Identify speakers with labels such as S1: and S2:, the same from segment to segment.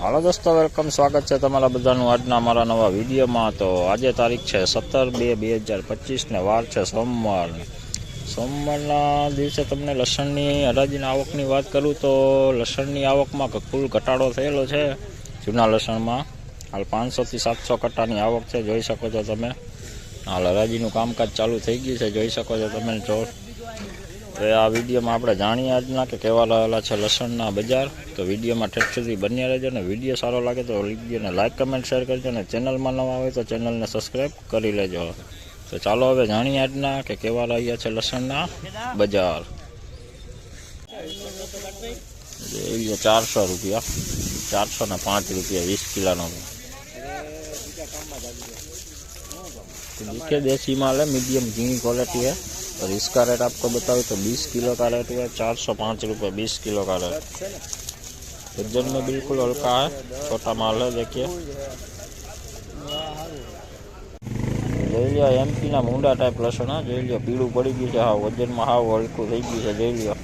S1: હાલો દોસ્તો વેલકમ સ્વાગત છે તમારા બધાનું આજના મારા નવા વિડીયોમાં. તો આજે તારીખ છે સત્તર બે બે હજાર પચીસને વાર છે સોમવાર. સોમવારના દિવસે તમને લસણની હરાજીની આવકની વાત કરું તો લસણની આવકમાં કુલ ઘટાડો થયેલો છે જૂના લસણમાં. હાલ પાંચસોથી સાતસો કટ્ટાની આવક છે, જોઈ શકો છો તમે. હાલ હરાજીનું કામકાજ ચાલુ થઈ ગયું છે, જોઈ શકો છો તમે. જો તો આ વિડીયોમાં આપણે જાણીએ આજના કે કેવા લાવેલા છે લસણના બજાર. તો વિડીયોમાં ઠેઠ સુધી બન્યા રહેજો ને વીડિયો સારો લાગે તો વિડીયોને લાઇક કમેન્ટ, શેર કરજો અને ચેનલમાં નવા આવે તો ચેનલને સબસ્ક્રાઈબ કરી લેજો. તો ચાલો હવે જાણીએ આજના કે કેવા લાવ્યા છે લસણના બજાર. ચારસો રૂપિયા. ચારસો ને પાંચ રૂપિયા વીસ કિલોનો. દેખીએ દેશી માલ મીડિયમ ઝીણી ક્વોલિટી હે. और इसका रेट आपको बताऊँ तो 20 किलो का रेट है चार सौ पाँच रुपये बीस किलो का रेट वजन में बिल्कुल हल्का है छोटा माल है देखिए જોઈ લ્યો એમપીના મૂંડા ટાઈપ લસણ હા જોઈ લ્યો પીળું પડી ગયું છે હા વજનમાં હાવ હલકું થઈ ગયું છે જોઈ લ્યો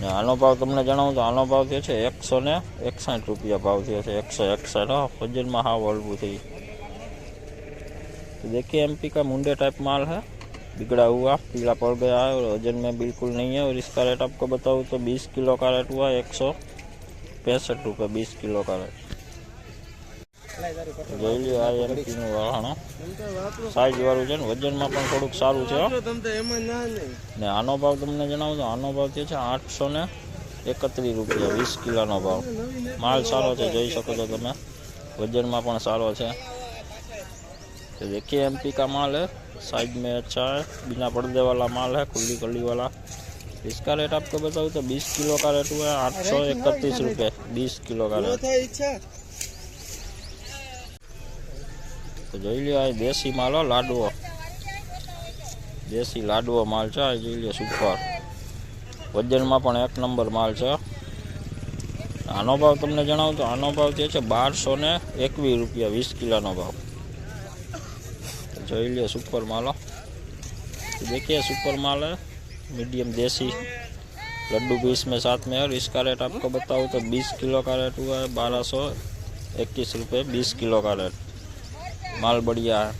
S1: ને આનો ભાવ તમને જણાવું તો આનો ભાવ થયો છે એકસો ને એકસાઠ રૂપિયા ભાવ થયો છે એકસો એકસાઠ હા વજનમાં હાવ હલકું થઈ तो देखिए एमपी का मुंडे टाइप माल है बिगड़ा हुआ पीला पड़ गया है और वजन में बिल्कुल नहीं है और इसका रेट आपको बताऊँ तो 20 किलो का रेट हुआ एक सौ पैंसठ रुपये बीस किलो का रेट જોઈ લ્યો આ એમપીનું વાહણો સાઈઝ વાળું છે ને વજનમાં પણ થોડુંક સારું છે હો. ને આનો ભાવ તમને જણાવું તો આનો ભાવ થયો છે આઠસો ને એકત્રીસ રૂપિયા વીસ કિલોનો ભાવ માલ સારો છે જોઈ શકો છો તમે વજનમાં પણ સારો છે तो देखिए एमपी का माल है साइज में अच्छा है बिना पर्दे वाला माल है खुली कली वाला इसका रेट आपको बताऊँ तो 20 किलो का रेट हुआ है आठ सौ इकतीस रुपये बीस किलो का रेट તો જોઈ લ્યો આ દેશી માલ હો લાડવો દેશી લાડવો માલ છે આ જોઈ લ્યો સુપર વજનમાં પણ એક નંબર માલ છે આનો ભાવ તમને જણાવું તો આનો ભાવ થયો છે બારસો ને એકવીસ રૂપિયા વીસ કિલોનો ભાવ જોઈ लो सुपर माल हो। तो देखिए सुपर माल है मीडियम देसी लड्डू भी इसमें साथ में है और इसका रेट आपको बताऊँ तो 20 किलो का रेट हुआ है बारह सौ इक्कीस रुपये बीस किलो का रेट माल बढ़िया है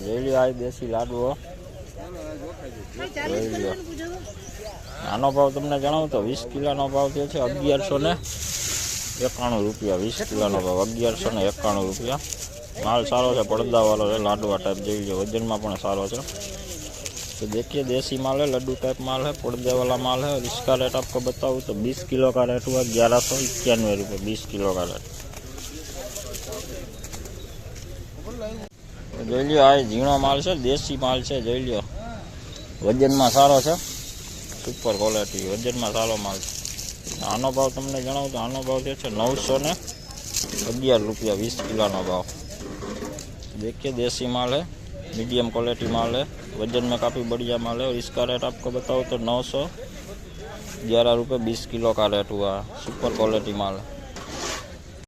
S1: જોઈ લ્યો આ દેશી લાડવો જોઈ લ્યો આનો ભાવ તમને જણાવું તો વીસ કિલોનો ભાવ થયો છે અગિયારસો ને એકાણું રૂપિયા વીસ કિલોનો ભાવ અગિયારસો ને એકાણું રૂપિયા माल सारो है પડદા वालो है लाडवा टाइप જોઈ લો वजन में પણ સારો છે तो देखिए देसी माल है लड्डू टाइप माल है पर्दे वाला माल है और इसका रेट आपको बताऊँ तो 20 किलो का रेट हुआ ग्यारह सौ इक्यानवे रुपये बीस किलो का रेट તો જોઈ લ્યો આ ઝીણો માલ છે દેશી માલ છે જોઈ લ્યો વજનમાં સારો છે સુપર ક્વોલિટી વજનમાં સારો માલ છે આનો ભાવ તમને જણાવું તો આનો ભાવ જે છે નવસો ને અગિયાર રૂપિયા વીસ કિલોનો ભાવ देखिए देसी माल है मीडियम क्वालिटी माल है वजन में काफ़ी बढ़िया माल है और इसका रेट आपको बताओ तो नौ सौ ग्यारह रुपये बीस किलो का रेट हुआ है सुपर क्वालिटी माल है